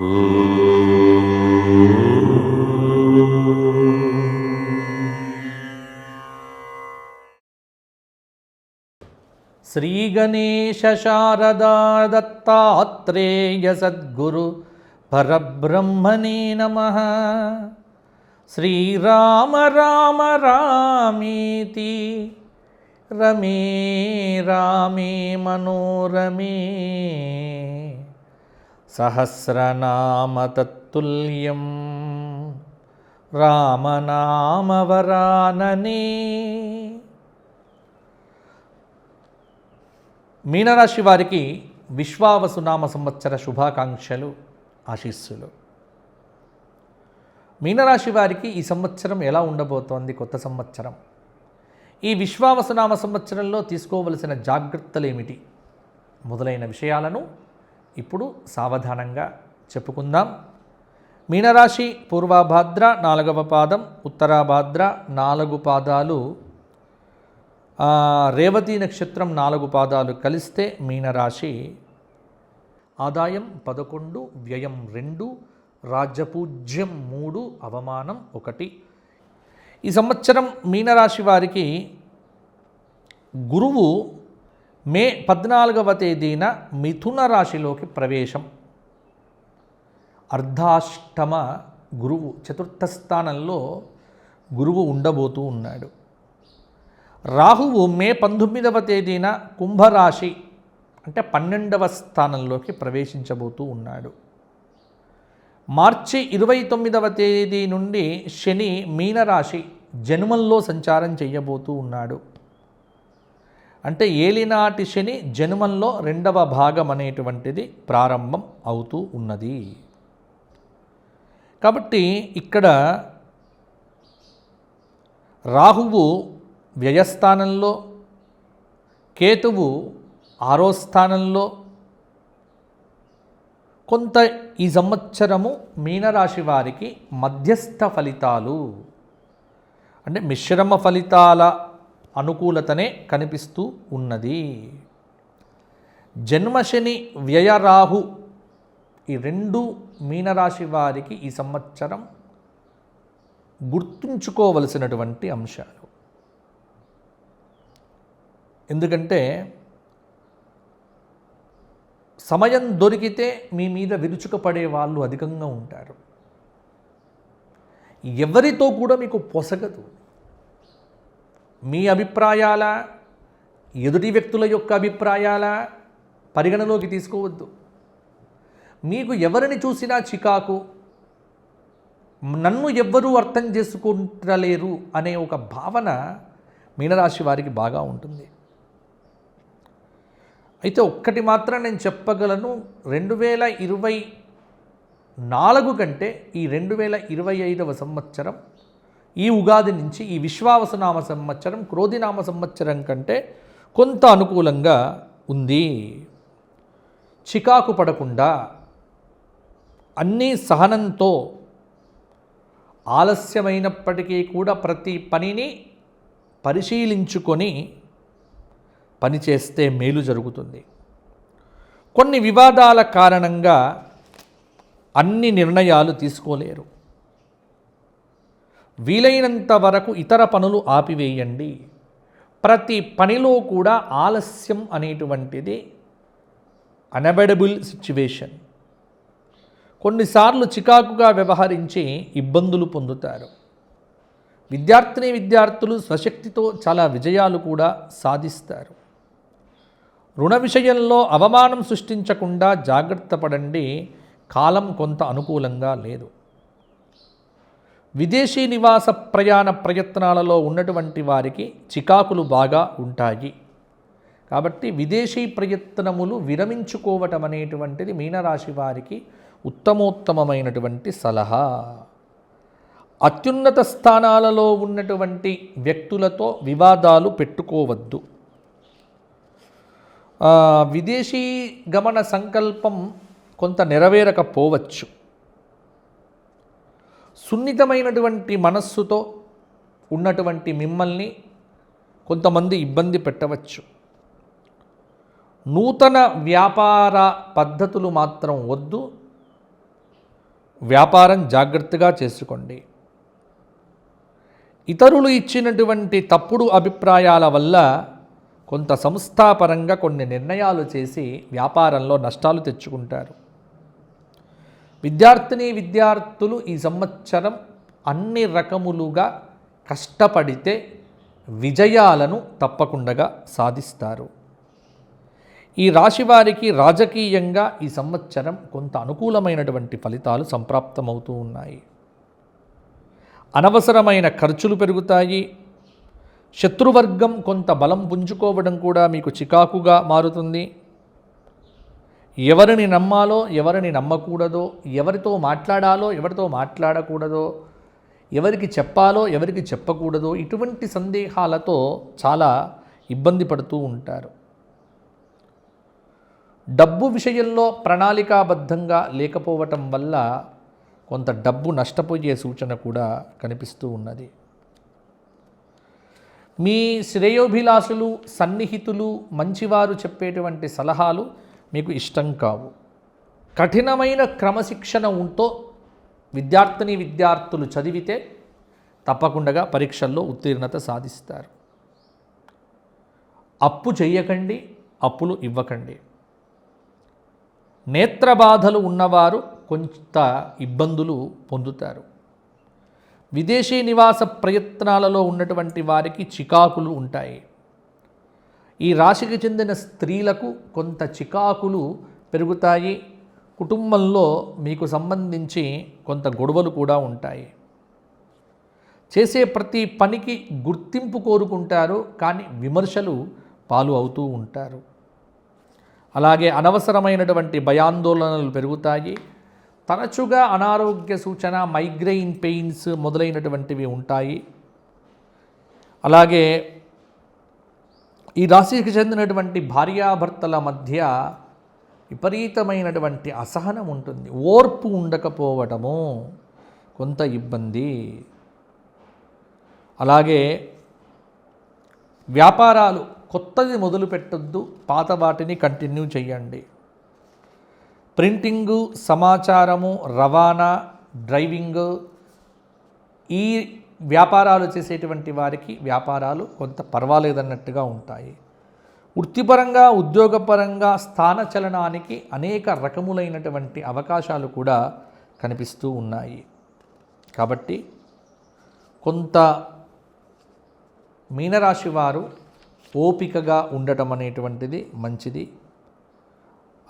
श्रीगणेशशारदा परब्रह्मणे नमः। श्रीराम राम रामेति। रमे रामे मनोरमे సహస్రనామతత్తుల్యం. సహస్రనామ తత్తుల్యం రామనామవరాననే. మీనరాశి వారికి విశ్వావసునామ సంవత్సర శుభాకాంక్షలు ఆశీస్సులు. మీనరాశి వారికి ఈ సంవత్సరం ఎలా ఉండబోతోంది కొత్త సంవత్సరం? ఈ విశ్వావసునామ సంవత్సరంలో తీసుకోవలసిన జాగ్రత్తలు ఏమిటి మొదలైన విషయాలను ఇప్పుడు సావధానంగా చెప్పుకుందాం. మీనరాశి పూర్వభాద్ర నాలుగవ పాదం ఉత్తరాభాద్ర నాలుగు పాదాలు రేవతి నక్షత్రం నాలుగు పాదాలు కలిస్తే మీనరాశి ఆదాయం పదకొండు వ్యయం రెండు రాజ్యపూజ్యం మూడు అవమానం ఒకటి. ఈ సంవత్సరం మీనరాశి వారికి గురువు మే పద్నాలుగవ తేదీన మిథున రాశిలోకి ప్రవేశం. అర్ధాష్టమ గురువు చతుర్థ స్థానంలో గురువు ఉండబోతూ ఉన్నాడు. రాహువు మే పంతొమ్మిదవ తేదీన కుంభరాశి అంటే పన్నెండవ స్థానంలోకి ప్రవేశించబోతూ ఉన్నాడు. మార్చి ఇరవై తొమ్మిదవ తేదీ నుండి శని మీనరాశి జన్మంలో సంచారం చేయబోతూ ఉన్నాడు. అంటే ఏలినాటి శని జన్మంలో రెండవ భాగం అనేటువంటిది ప్రారంభం అవుతూ ఉన్నది. కాబట్టి ఇక్కడ రాహువు వ్యయస్థానంలో కేతువు ఆరో స్థానంలో కొంత ఈ సంవత్సరము మీనరాశి వారికి మధ్యస్థ ఫలితాలు. అంటే మిశ్రమ ఫలితాల అనుకూలతనే కనిపిస్తూ ఉన్నది. జన్మశని వ్యయరాహు ఈ రెండు మీనరాశి వారికి ఈ సంవత్సరం గుర్తుంచుకోవలసినటువంటి అంశాలు. ఎందుకంటే సమయం దొరికితే మీ మీద విరుచుకపడే వాళ్ళు అధికంగా ఉంటారు. ఎవరితో కూడా మీకు పొసగదు. మీ అభిప్రాయాల ఎదుటి వ్యక్తుల యొక్క అభిప్రాయాల పరిగణలోకి తీసుకోవద్దు. మీకు ఎవరిని చూసినా చికాకు నన్ను ఎవ్వరూ అర్థం చేసుకుంటలేరు అనే ఒక భావన మీనరాశి వారికి బాగా ఉంటుంది. అయితే ఒక్కటి మాత్రం నేను చెప్పగలను రెండు వేల ఇరవై నాలుగు కంటే ఈ రెండు వేల ఇరవై ఐదవ సంవత్సరం ఈ ఉగాది నుంచి ఈ విశ్వావసనామ సంవత్సరం క్రోధినామ సంవత్సరం కంటే కొంత అనుకూలంగా ఉంది. చికాకు పడకుండా అన్నీ సహనంతో ఆలస్యమైనప్పటికీ కూడా ప్రతి పనిని పరిశీలించుకొని పనిచేస్తే మేలు జరుగుతుంది. కొన్ని వివాదాల కారణంగా అన్ని నిర్ణయాలు తీసుకోలేరు. వీలైనంత వరకు ఇతర పనులు ఆపివేయండి. ప్రతి పనిలో కూడా ఆలస్యం అనేటువంటిది అనబెడబుల్ సిచ్యువేషన్. కొన్నిసార్లు చికాకుగా వ్యవహరించి ఇబ్బందులు పొందుతారు. విద్యార్థిని విద్యార్థులు స్వశక్తితో చాలా విజయాలు కూడా సాధిస్తారు. రుణ విషయంలో అవమానం సృష్టించకుండా జాగ్రత్త పడండి. కాలం కొంత అనుకూలంగా లేదు. విదేశీ నివాస ప్రయాణ ప్రయత్నాలలో ఉన్నటువంటి వారికి చికాకులు బాగా ఉంటాయి. కాబట్టి విదేశీ ప్రయత్నములు విరమించుకోవటం అనేటువంటిది మీనరాశి వారికి ఉత్తమోత్తమమైనటువంటి సలహా. అత్యున్నత స్థానాలలో ఉన్నటువంటి వ్యక్తులతో వివాదాలు పెట్టుకోవద్దు. విదేశీ గమన సంకల్పం కొంత నెరవేరకపోవచ్చు. సున్నితమైనటువంటి మనస్సుతో ఉన్నటువంటి మిమ్మల్ని కొంతమంది ఇబ్బంది పెట్టవచ్చు. నూతన వ్యాపార పద్ధతులు మాత్రం వద్దు. వ్యాపారం జాగ్రత్తగా చేసుకోండి. ఇతరులు ఇచ్చినటువంటి తప్పుడు అభిప్రాయాల వల్ల కొంత సంస్థాపరంగా కొన్ని నిర్ణయాలు చేసి వ్యాపారంలో నష్టాలు తెచ్చుకుంటారు. విద్యార్థిని విద్యార్థులు ఈ సంవత్సరం అన్ని రకములుగా కష్టపడితే విజయాలను తప్పకుండా సాధిస్తారు. ఈ రాశి వారికి రాజకీయంగా ఈ సంవత్సరం కొంత అనుకూలమైనటువంటి ఫలితాలు సంప్రాప్తమవుతూ ఉన్నాయి. అనవసరమైన ఖర్చులు పెరుగుతాయి. శత్రువర్గం కొంత బలం పుంజుకోవడం కూడా మీకు చికాకుగా మారుతుంది. ఎవరిని నమ్మాలో ఎవరిని నమ్మకూడదో ఎవరితో మాట్లాడాలో ఎవరితో మాట్లాడకూడదో ఎవరికి చెప్పాలో ఎవరికి చెప్పకూడదో ఇటువంటి సందేహాలతో చాలా ఇబ్బంది పడుతూ ఉంటారు. డబ్బు విషయంలో ప్రణాళికాబద్ధంగా లేకపోవటం వల్ల కొంత డబ్బు నష్టపోయే సూచన కూడా కనిపిస్తూ ఉన్నది. మీ శ్రేయోభిలాషులు సన్నిహితులు మంచివారు చెప్పేటువంటి సలహాలు మీకు ఇష్టం కావు. కఠినమైన క్రమశిక్షణ ఉంటో విద్యార్థిని విద్యార్థులు చదివితే తప్పకుండా పరీక్షల్లో ఉత్తీర్ణత సాధిస్తారు. అప్పు చెయ్యకండి అప్పులు ఇవ్వకండి. నేత్రబాధలు ఉన్నవారు కొంత ఇబ్బందులు పొందుతారు. విదేశీ నివాస ప్రయత్నాలలో ఉన్నటువంటి వారికి చికాకులు ఉంటాయి. ఈ రాశికి చెందిన స్త్రీలకు కొంత చికాకులు పెరుగుతాయి. కుటుంబంలో మీకు సంబంధించి కొంత గొడవలు కూడా ఉంటాయి. చేసే ప్రతి పనికి గుర్తింపు కోరుకుంటారు కానీ విమర్శలు పాలు అవుతూ ఉంటారు. అలాగే అనవసరమైనటువంటి భయాందోళనలు పెరుగుతాయి. తరచుగా అనారోగ్య సూచన మైగ్రెయిన్ పెయిన్స్ మొదలైనటువంటివి ఉంటాయి. అలాగే ఈ రాశికి చెందినటువంటి భార్యాభర్తల మధ్య విపరీతమైనటువంటి అసహనం ఉంటుంది. ఓర్పు ఉండకపోవటము కొంత ఇబ్బంది. అలాగే వ్యాపారాలు కొత్తది మొదలు పెట్టొద్దు పాత వాటిని కంటిన్యూ చేయండి ప్రింటింగు సమాచారము రవాణా డ్రైవింగ్ ఈ వ్యాపారాలు చేసేటువంటి వారికి వ్యాపారాలు కొంత పర్వాలేదన్నట్టుగా ఉంటాయి. వృత్తిపరంగా ఉద్యోగపరంగా స్థానచలనానికి అనేక రకములైనటువంటి అవకాశాలు కూడా కనిపిస్తూ ఉన్నాయి. కాబట్టి కొంత మీనరాశి వారు ఓపికగా ఉండటం అనేటువంటిది మంచిది.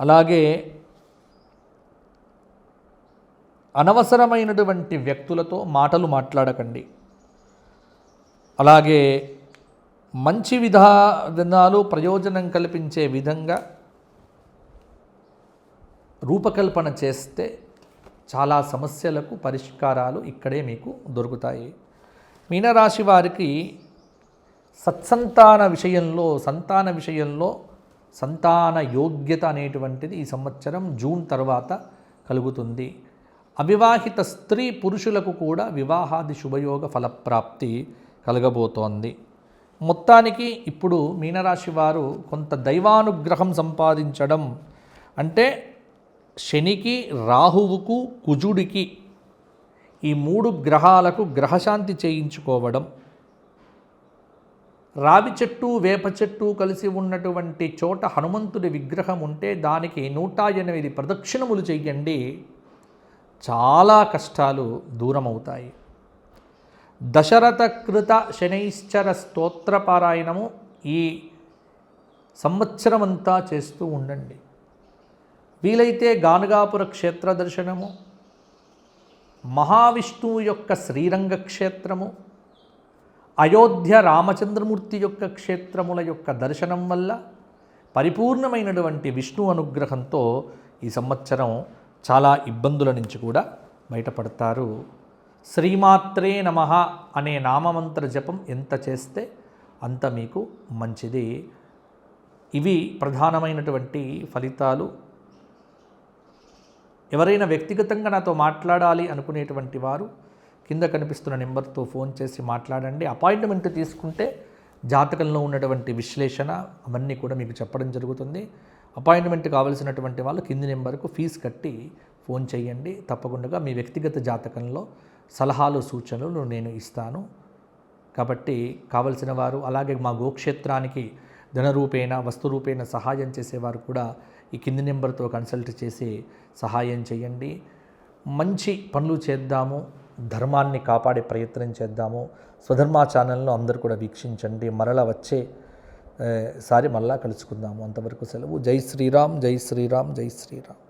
అలాగే అనవసరమైనటువంటి వ్యక్తులతో మాటలు మాట్లాడకండి. అలాగే మంచి విధానాలు ప్రయోజనం కల్పించే విధంగా రూపకల్పన చేస్తే చాలా సమస్యలకు పరిష్కారాలు ఇక్కడే మీకు దొరుకుతాయి. మీనరాశి వారికి సత్సంతాన విషయంలో సంతాన విషయంలో సంతాన యోగ్యత అనేటువంటిది ఈ సంవత్సరం జూన్ తర్వాత కలుగుతుంది. అవివాహిత స్త్రీ పురుషులకు కూడా వివాహాది శుభయోగ ఫలప్రాప్తి. కలగబోతోంది. మొత్తానికి ఇప్పుడు మీనరాశి వారు కొంత దైవానుగ్రహం సంపాదించడం అంటే శనికి రాహువుకు కుజుడికి ఈ మూడు గ్రహాలకు గ్రహశాంతి చేయించుకోవడం. రావి చెట్టు వేప చెట్టు కలిసి ఉన్నటువంటి చోట హనుమంతుడి విగ్రహం ఉంటే దానికి నూట ఎనిమిది ప్రదక్షిణములు చెయ్యండి చాలా కష్టాలు దూరమవుతాయి. దశరథకృత శనైశ్చర స్తోత్రపారాయణము ఈ సంవత్సరమంతా చేస్తూ ఉండండి. వీలైతే గానగాపుర క్షేత్ర దర్శనము మహావిష్ణువు యొక్క శ్రీరంగ క్షేత్రము అయోధ్య రామచంద్రమూర్తి యొక్క క్షేత్రముల యొక్క దర్శనం వల్ల పరిపూర్ణమైనటువంటి విష్ణు అనుగ్రహంతో ఈ సంవత్సరం చాలా ఇబ్బందుల నుంచి కూడా బయటపడతారు. శ్రీమాత్రే నమ అనే నామమంత్ర జపం ఎంత చేస్తే అంత మీకు మంచిది. ఇవి ప్రధానమైనటువంటి ఫలితాలు. ఎవరైనా వ్యక్తిగతంగా నాతో మాట్లాడాలి అనుకునేటువంటి వారు కింద కనిపిస్తున్న నెంబర్తో ఫోన్ చేసి మాట్లాడండి. అపాయింట్మెంట్ తీసుకుంటే జాతకంలో ఉన్నటువంటి విశ్లేషణ అవన్నీ కూడా మీకు చెప్పడం జరుగుతుంది. అపాయింట్మెంట్ కావలసినటువంటి వాళ్ళు కింది నెంబర్కు ఫీజు కట్టి ఫోన్ చేయండి. తప్పకుండా మీ వ్యక్తిగత జాతకంలో సలహాలు సూచనలు నేను ఇస్తాను. కాబట్టి కావలసిన వారు అలాగే మా గోక్షేత్రానికి ధనరూపేణ వస్తురూపేణ సహాయం చేసేవారు కూడా ఈ కింది నెంబర్తో కన్సల్ట్ చేసి సహాయం చేయండి. మంచి పనులు చేద్దాము ధర్మాన్ని కాపాడే ప్రయత్నం చేద్దాము. స్వధర్మ ఛానల్ను అందరు కూడా వీక్షించండి. మరల వచ్చే సారి మళ్ళా కలుసుకుందాము. అంతవరకు సెలవు. జై శ్రీరామ్ జై శ్రీరామ్ జై శ్రీరామ్.